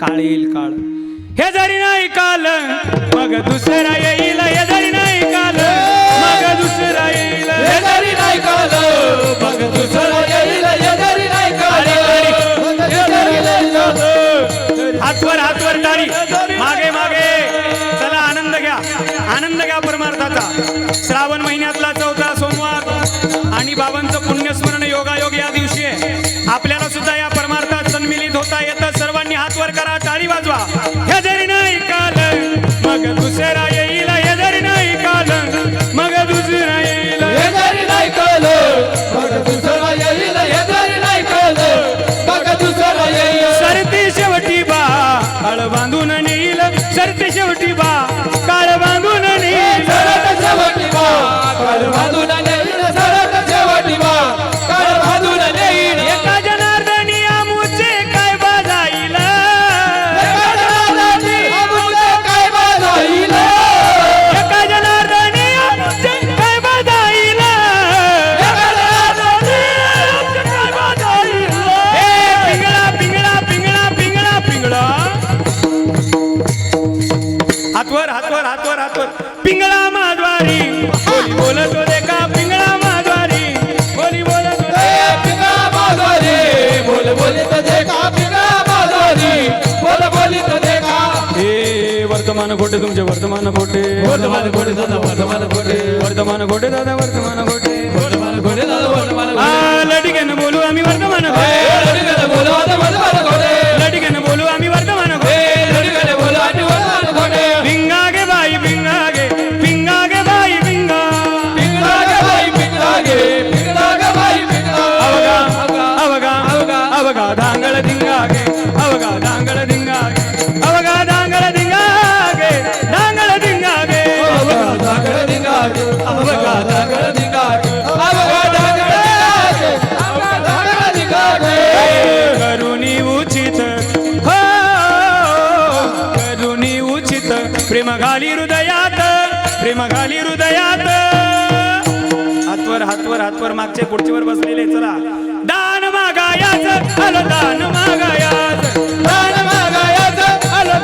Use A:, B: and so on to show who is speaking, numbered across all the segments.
A: काळ येईल काळ. हे जरी नाही काल मग दुसरा येईल हे जरी नाही काल मग दुसरा येईल
B: हे जरी नाही काल मग दुसरा येईल हे जरी नाही काल
A: हातवर हातवर टाळी मागे मागे. चला आनंद घ्या. आनंद घ्या परमार्थाचा. श्रावण महिन्यातला चौथा सोमवार. आणि बाबांचं पुण्यस्मरण ಡ್ಯೂಟಿ ಬಾ हातवर हातवर हातवर. पिंगळा माधवारी बोली तो देखा पिंगळा माधवारी बोली बोलतो
B: पिंगळा बाजारी बोल तो देखा पिंगळा बाजारी बोल तो देखा.
A: हे वर्तमान खोटे तुमचे? वर्तमान खोटे
B: वर्तमान
A: खोटे सदा वर्तमान
B: घोडे वर्तमान
A: खोटे अवगा धांगळ धिंगा गे अवगा धांगळ धिंगा गे धांगळ धिंगा गे
B: अवघा धागड धिंगागे
A: करुणी उचित हो करुणी उचित प्रेम घाली हृदयात प्रेम घाली हृदयात हातवर हातवर हातवर मागचे पुढचीवर बसलेले चला मागायाच आलो दान मागायाच
B: दान मागायाच
A: आलो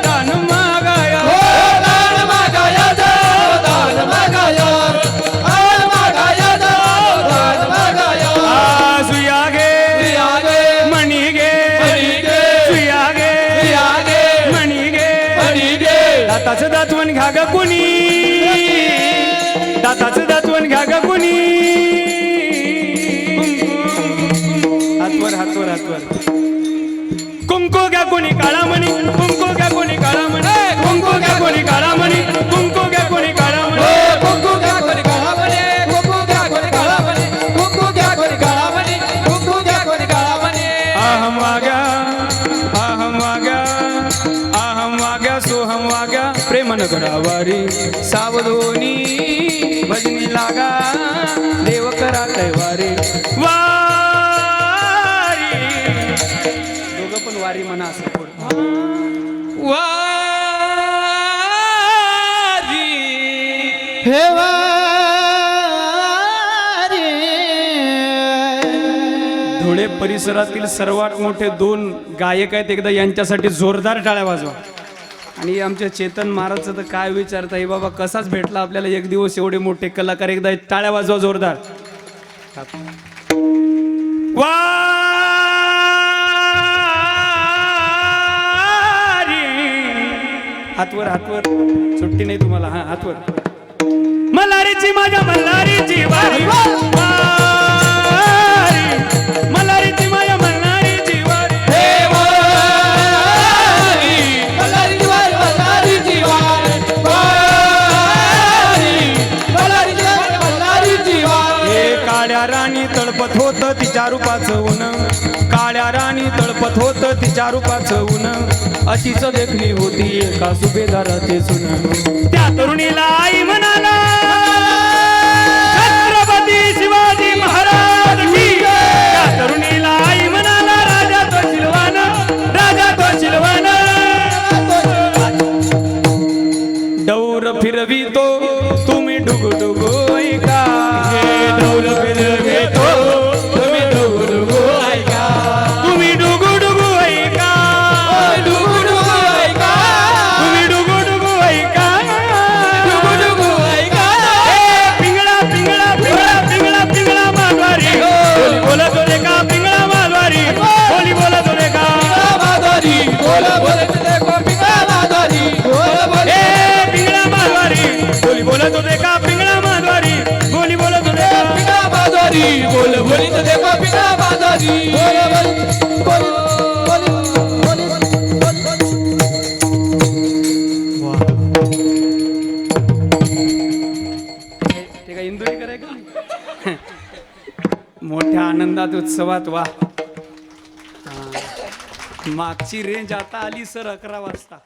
A: हातवर हातवर हातवर. कुंकू घ्या कोणी काळामणी कुंकू घ्या कोणी काळामणी. कुंकू घ्या कोणी काळामणी कुंकू घ्या कोणी काळामणी.
B: कुंकू घ्या कोणी काळा म्हणे कुंकू घ्या कोणी काळा म्हणे कुंकू घ्या कोणी काळा म्हणे कुंकू घ्या कोणी काळा म्हणे
A: अहम वाग्या अहम वाग्या अहम वाग्या सोहम वाग्या प्रेमन गडावारी सावधोनी भजनी लागा देव करा कैवारी वारी वारी म्हणा असं थोडं. वारी. धुळे परिसरातील सर्वात मोठे दोन गायक आहेत. एकदा यांच्यासाठी जोरदार टाळ्या वाजवा. आणि आमच्या चेतन महाराजचं तर काय विचारता हे बाबा कसाच भेटला आपल्याला एक दिवस एवढे मोठे कलाकार? एकदा टाळ्या वाजवा जोरदार. वारी हातवर हातवर. सुट्टी नाही तुम्हाला हा हातवर. मल्हारीची माझ्या मल्हारीची वारी. तळपत होत तिच्या रूपाचं ऊन. काळ्या राणी तळपत होत तिच्या रूपाचं ऊन. अशीच देखणी होती एका सुभेदाराचे सुन. त्या तरुणीला आई इंदोरी कराय मोठ्या आनंदात उत्सवात वा. मागची रेंज आता आली सर अकरा वाजता.